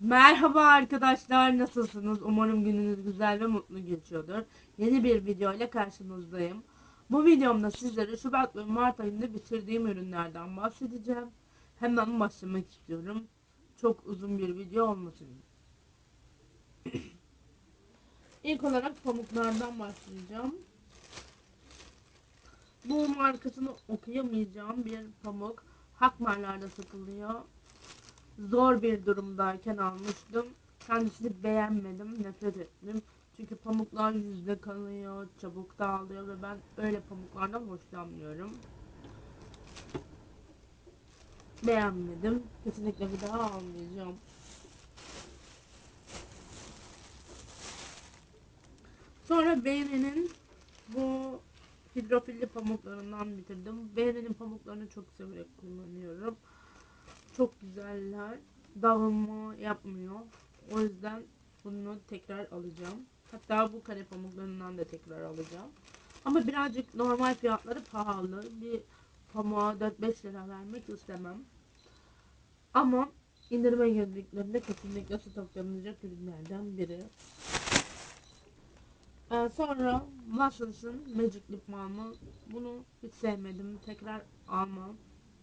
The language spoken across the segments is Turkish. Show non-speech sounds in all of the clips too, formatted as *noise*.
Merhaba arkadaşlar nasılsınız? Umarım gününüz güzel ve mutlu geçiyordur. Yeni bir video ile karşınızdayım. Bu videomda sizlere Şubat ve Mart ayında bitirdiğim ürünlerden bahsedeceğim. Hemen başlamak istiyorum. Çok uzun bir video olmasın. *clears throat* İlk olarak pamuklardan başlayacağım. Bu markasını okuyamayacağım bir pamuk. Hakmarlarda satılıyor zor bir durumdayken almıştım. Kendisini beğenmedim, nefret ettim. Çünkü pamuklar yüzde kalıyor, çabuk dağılıyor ve ben öyle pamuklardan hoşlanmıyorum. Beğenmedim. Kesinlikle bir daha almayacağım. Sonra Beyren'in bu hidrofilli pamuklarından bitirdim. Beyren'in pamuklarını çok severek kullanıyorum. Çok güzeller. Dağılma yapmıyor. O yüzden bunu tekrar alacağım. Hatta bu kare pamuklarından da tekrar alacağım. Ama birazcık normal fiyatları pahalı. Bir pamuğa 4-5 lira vermek istemem. Ama indirime girdiklerinde kesinlikle stoklanacak ürünlerden biri. Ee, sonra Luscious'ın Magic Lip Balm'ı. Bunu hiç sevmedim. Tekrar almam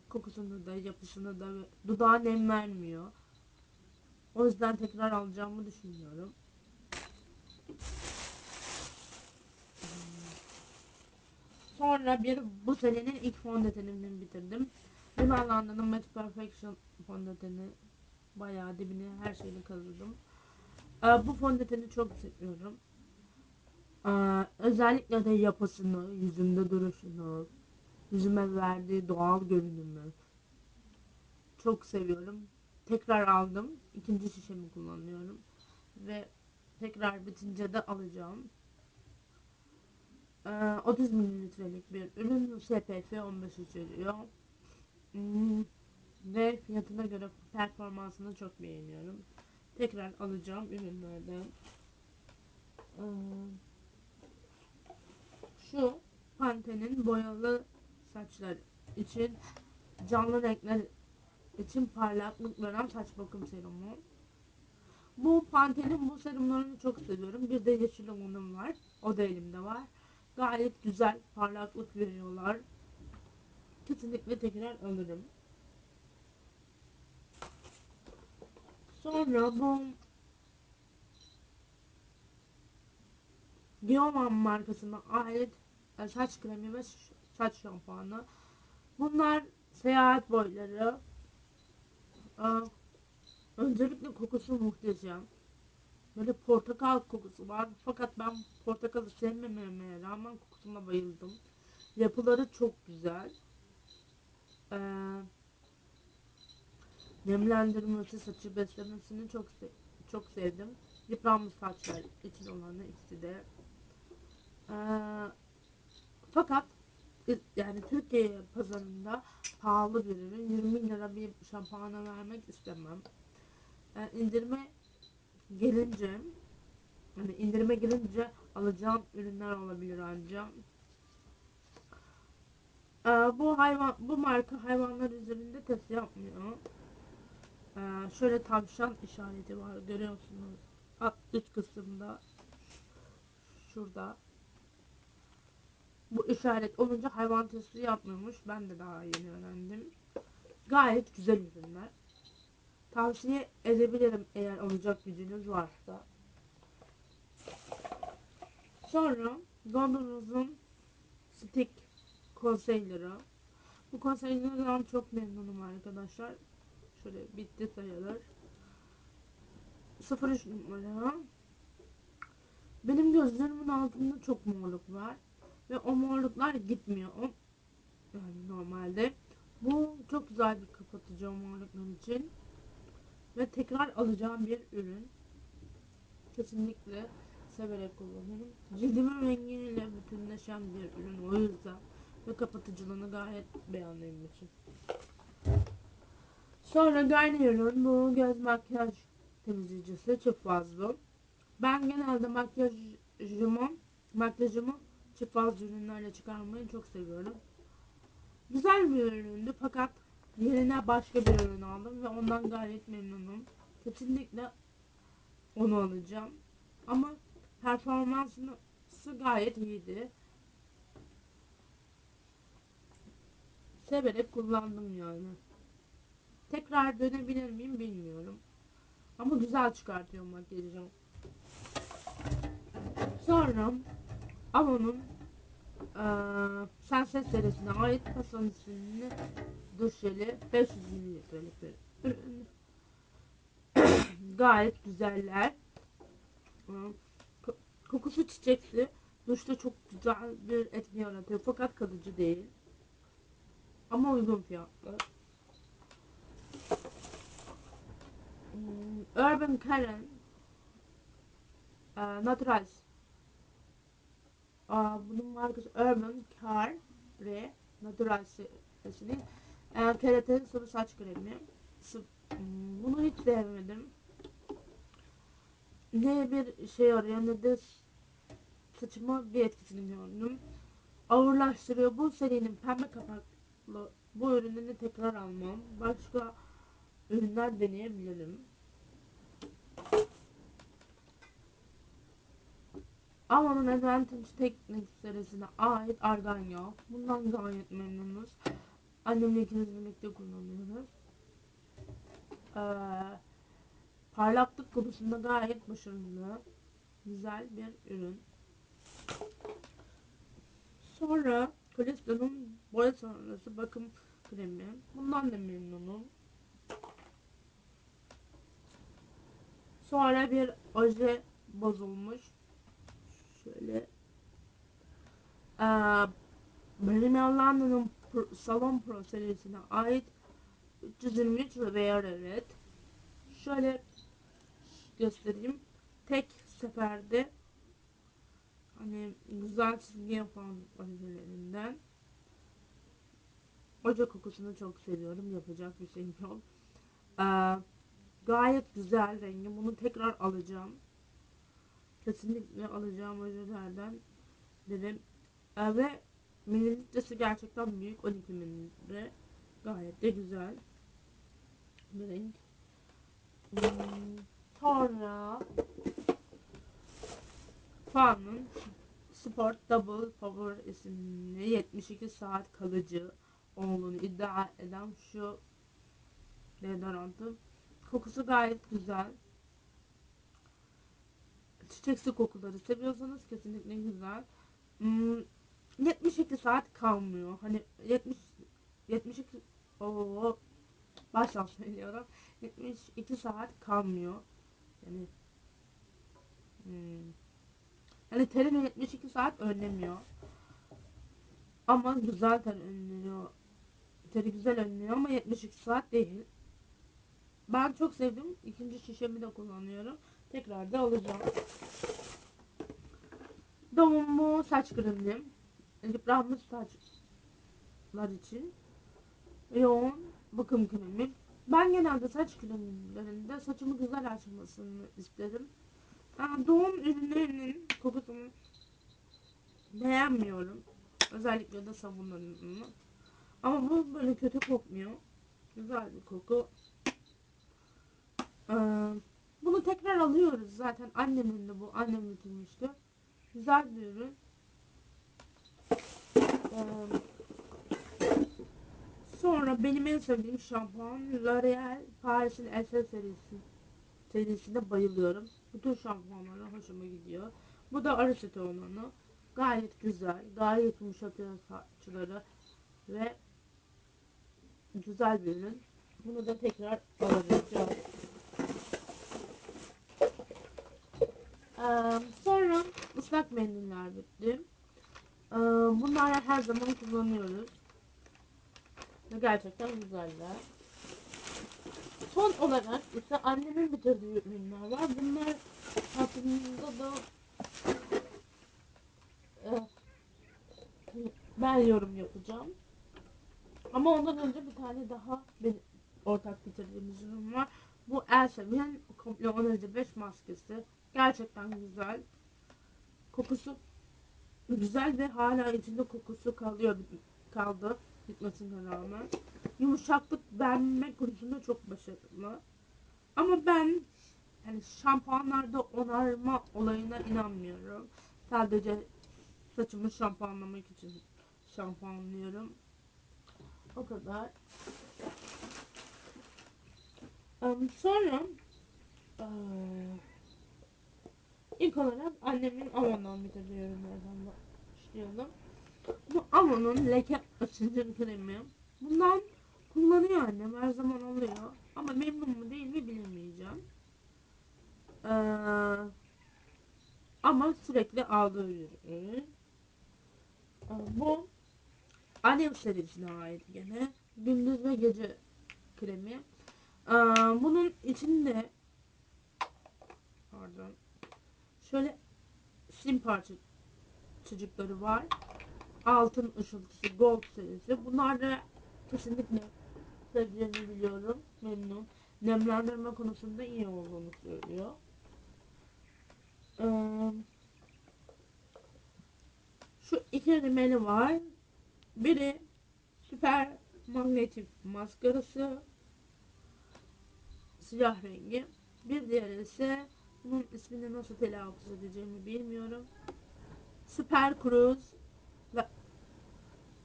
kokusunu da yapışını da dudağa nem vermiyor. O yüzden tekrar alacağımı düşünüyorum. Sonra bir bu senenin ilk fondötenini bitirdim. Rimmel London'ın Matte Perfection fondöteni bayağı dibine her şeyini kazıdım. Ee, bu fondöteni çok seviyorum. Ee, özellikle de yapısını, yüzümde duruşunu, yüzüme verdiği doğal görünümü çok seviyorum. Tekrar aldım. İkinci şişemi kullanıyorum. Ve tekrar bitince de alacağım. Ee, 30 mililitrelik bir ürün SPF 15 içeriyor. Hmm, ve fiyatına göre performansını çok beğeniyorum. Tekrar alacağım ürünlerden. Ee, şu Pantene'in boyalı saçlar için canlı renkler için parlaklık veren saç bakım serumu. Bu Pantene'in bu serumlarını çok seviyorum. Bir de yeşil olanım var. O da elimde var. Gayet güzel parlaklık veriyorlar. Kesinlikle tekrar alırım. Sonra bu Dioman markasına ait saç kremi ve saç şampuanı. Bunlar seyahat boyları. Öncelikle kokusu muhteşem. Böyle portakal kokusu var. Fakat ben portakalı sevmememe rağmen kokusuna bayıldım. Yapıları çok güzel. Ee, nemlendirmesi, saçı beslemesini çok se çok sevdim. Yıpranmış saçlar için olanı ikisi de. Ee, fakat yani Türkiye pazarında pahalı bir ürün. 20 lira bir şampuana vermek istemem. Yani indirime gelince yani indirime gelince alacağım ürünler olabilir ancak. Ee, bu hayvan bu marka hayvanlar üzerinde test yapmıyor. Ee, şöyle tavşan işareti var görüyorsunuz. Alt üst kısımda şurada bu işaret olunca hayvan testi yapmıyormuş. Ben de daha yeni öğrendim. Gayet güzel ürünler. Tavsiye edebilirim eğer alacak gücünüz varsa. Sonra Gondor'un stick konseyleri. Bu konseylerden çok memnunum arkadaşlar. Şöyle bitti sayılır. 03 numara. Benim gözlerimin altında çok morluk var. Ve o morluklar gitmiyor. O, yani normalde. Bu çok güzel bir kapatıcı o morluklar için. Ve tekrar alacağım bir ürün. Kesinlikle severek kullanırım. Cildimin rengiyle bütünleşen bir ürün o yüzden. Ve kapatıcılığını gayet beğendiğim için. Sonra Garnier'ın bu göz makyaj temizleyicisi çift fazla. Ben genelde makyajımı makyajımı fazla ürünlerle çıkarmayı çok seviyorum. Güzel bir üründü fakat yerine başka bir ürün aldım ve ondan gayet memnunum. Kesinlikle onu alacağım. Ama performansı gayet iyiydi. Severek kullandım yani. Tekrar dönebilir miyim bilmiyorum. Ama güzel çıkartıyor makyajı. Sonra Avon'un eee Senses serisine ait Hasan isimli duş jeli 500 mililitrelik bir ürün. Gayet güzeller. Kokusu çiçeksi. Duşta çok güzel bir etki yaratıyor fakat kalıcı değil. Ama uygun fiyatlı. Urban Karen Naturals bunun markası Urban Car ve Natural serisinin e, keratin sıvı saç kremi. Hmm, Bunu hiç sevmedim. Ne bir şey arıyor ne de saçıma bir etkisini gördüm. Ağırlaştırıyor. Bu serinin pembe kapaklı bu ürününü tekrar almam. Başka ürünler deneyebilirim. Avon'un Advantage Techniques serisine ait argan yağı. Bundan gayet memnunuz. Annemle ikimiz birlikte kullanıyoruz. Ee, parlaklık konusunda gayet başarılı. Güzel bir ürün. Sonra Callisto'nun boya sonrası bakım kremi. Bundan da memnunum. Sonra bir oje bozulmuş. Şöyle. Ee, Rimmel London'un Pro- Salon Pro serisine ait 323 ve Wear evet. Şöyle göstereyim. Tek seferde hani güzel çizgi yapan ojelerinden. Oje kokusunu çok seviyorum. Yapacak bir şey yok. Ee, gayet güzel rengi. Bunu tekrar alacağım. Kesinlikle alacağım ojelerden biri. Ee, ve mililitresi gerçekten büyük. 12 mililitre. Gayet de güzel. Bir renk. Hmm, sonra Fan'ın Sport Double Power isimli 72 saat kalıcı olduğunu iddia eden şu deodorantı. Kokusu gayet güzel. Çiçeksi kokuları seviyorsanız kesinlikle güzel. Hmm, 72 saat kalmıyor. Hani 70 72 o baştan söylüyorum. 72 saat kalmıyor. Yani hmm, yani terini 72 saat önlemiyor. Ama güzel ter önlüyor. Teri güzel önlüyor ama 72 saat değil. Ben çok sevdim. İkinci şişemi de kullanıyorum. Tekrar da alacağım. Doğumlu saç kremi. Yıpranmış saçlar için. Yoğun bakım kremi. Ben genelde saç kremlerinde saçımı güzel açmasını isterim. Yani doğum ürünlerinin kokusunu beğenmiyorum. Özellikle de sabunlarını. Ama bu böyle kötü kokmuyor. Güzel bir koku. Ee, bunu tekrar alıyoruz zaten. Annemin de bu. Annem bitirmişti. Güzel bir ürün. Ee, sonra benim en sevdiğim şampuan L'Oreal Paris'in Essence serisi serisine bayılıyorum. Bütün şampuanlara hoşuma gidiyor. Bu da Araceti olanı. Gayet güzel. Gayet yumuşatıyor saçları. Ve güzel bir ürün. Bunu da tekrar alacağım. Ee, sonra ıslak mendiller bitti. Ee, bunları her zaman kullanıyoruz. Ve gerçekten güzeller. Son olarak ise annemin bitirdiği ürünler var. Bunlar hakkında da ben yorum yapacağım. Ama ondan önce bir tane daha bir ortak bitirdiğimiz ürün var. Bu Elsevier'in komple 10 5 maskesi. Gerçekten güzel. Kokusu güzel ve hala içinde kokusu kalıyor kaldı bitmesine rağmen. Yumuşaklık verme konusunda çok başarılı. Ama ben yani şampuanlarda onarma olayına inanmıyorum. Sadece saçımı şampuanlamak için şampuanlıyorum. O kadar. Em, Sonra ilk olarak annemin Avon'dan bitirdiği ürünlerden başlayalım. Bu Avon'un leke açıcı kremi. Bundan kullanıyor annem her zaman alıyor. Ama memnun mu değil mi bilemeyeceğim. Eee, ama sürekli aldığı bir ürün. Eee, bu Alev serisine ait gene. Gündüz ve gece kremi. Eee, bunun içinde pardon şöyle sim parçacıkları var. Altın ışıltısı gold serisi. Bunlar da kesinlikle seveceğini biliyorum. Memnun. Nemlendirme konusunda iyi olduğunu söylüyor. Eee, şu iki rimeli var. Biri süper magnetik maskarası siyah rengi. Bir diğeri ise bunun ismini nasıl telaffuz edeceğimi bilmiyorum. Süper Cruise ve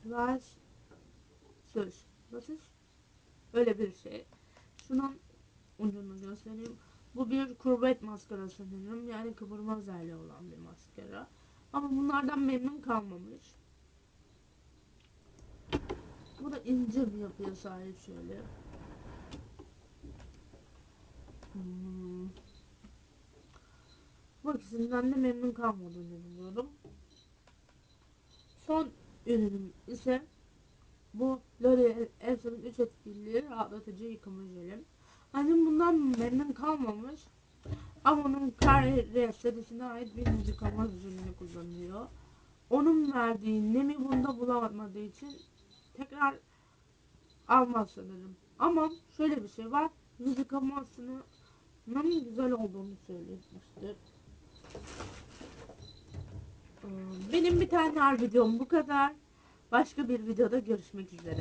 Vas Söz. Nasıl? Öyle bir şey. Şunun ucunu göstereyim. Bu bir kurvet maskara sanırım. Yani kıvırma özelliği olan bir maskara. Ama bunlardan memnun kalmamış. Bu da ince bir yapıya sahip şöyle. Hmm. Bu ikisinden de memnun kalmadığını biliyorum. Son ürünüm ise bu L'Oreal Essence 3 etkili rahatlatıcı yıkama jelim. Annem bundan memnun kalmamış. Ama onun Carrera serisine ait bir yıkama jelini kullanıyor. Onun verdiği nemi bunda bulamadığı için tekrar almaz sanırım. Ama şöyle bir şey var. Yüz yıkamasının güzel olduğunu söylemiştir. Benim bir tane videom bu kadar. Başka bir videoda görüşmek üzere.